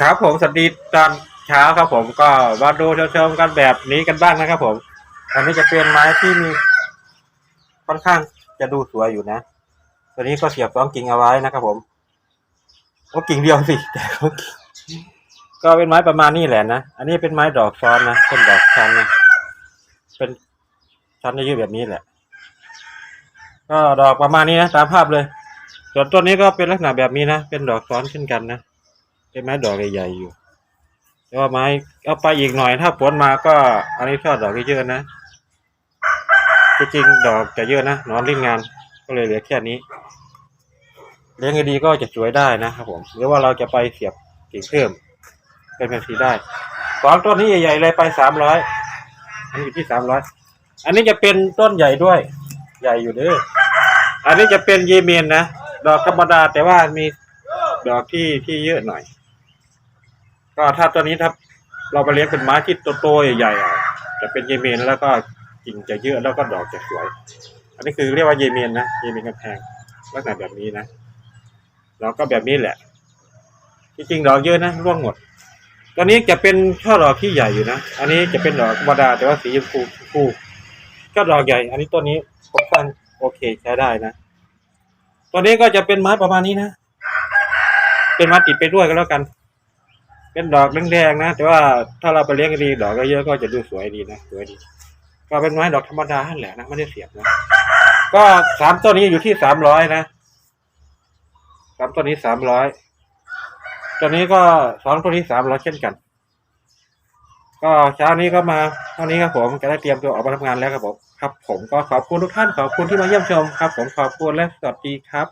ครับผมสวัสดีตอนเช้าครับผมก็มาดูชมๆกันแบบนี้กันบ้างนะครับผม อันนี้จะเป็นไม้ที่มีค่อนข้างจะดูสวยอยู่นะ ตัวนี้ก็เสียบสองกิ่งเอาไว้นะครับผมโอ้กิ่งเดียวสิแต่ก็ก็เป็นไม้ประมาณนี้แหละนะ อันนี้เป็นไม้ดอกซ้อนนะเป็นดอกชั้นนะ เป็นชั้นยืดแบบนี้แหละ ก็ดอกประมาณนี้นะตามภาพเลย ส่วนต้นนี้ก็เป็นลักษณะแบบนี้นะ เป็นดอกซ้อนเช่นกันนะ เป็นไม้ดอกใหญ่ๆอยู่ แต่ว่าไม้เอาไปอีกหน่อยถ้าผลมาก็อันนี้ชอบดอกเยอะนะจริงดอกจะเยอะนะนอนริ่งงานก็เลยเหลือแค่นี้เลี้ยงให้ดีก็จะสวยได้นะครับผมหรือว่าเราจะไปเสียบกิ่งเพิ่มเป็นแบบนี้ได้สองต้นนี้ใหญ่ๆเลยไปสามร้อยอันนี้อยู่ที่สามร้อยอันนี้จะเป็นต้นใหญ่ด้วย ใหญ่อยู่เด้ออันนี้จะเป็นเยเมนนะดอกธรรมดาแต่ว่ามีดอกที่ที่เยอะหน่อย ก็ถ้าตัวนี้ถ้าเราไปเลี้ยงเป็นไม้ที่โตๆใหญ่ๆอ่จะเป็นเยเมนแล้วก็กิ่งจะเยอะแล้วก็ดอกจะสวย อันนี้คือเรียกว่าเยเมนนะเยเมนกำแพงลักษณะแบบนี้นะดอกก็แบบนี้แหละจริงๆดอกเยอะนะร่วงหมดตัวนี้จะเป็นช่อดอกที่ใหญ่อยู่นะ อันนี้จะเป็นดอกธรรมดาแต่ว่าสีชมพูชมพูก็ดอกใหญ่ อันนี้ตัวนี้ค่อนข้างโอเคใช้ได้นะตัวนี้ก็จะเป็นไม้ประมาณนี้นะ เป็นไม้ติดไปด้วยก็แล้วกัน เป็นดอกแดงๆนะแต่ว่าถ้าเราไปเลี้ยงดีดอกก็เยอะก็จะดูสวยดีนะสวยดี ก็เป็นไม้ดอกธรรมดาแหละนะไม่ได้เสียบนะก็สามต้นนี้อยู่ที่สามร้อยนะสามต้นนี้สามร้อยตัวนี้ก็สองต้นนี้สามร้อยเช่นกัน ก็เช้านี้ก็มาเท่านี้ครับผมจะได้เตรียมตัวออกมาทำงานแล้วครับผมครับ ผมก็ขอบคุณทุกท่านขอบคุณที่มาเยี่ยมชมครับ ผมขอบคุณและสวัสดีครับ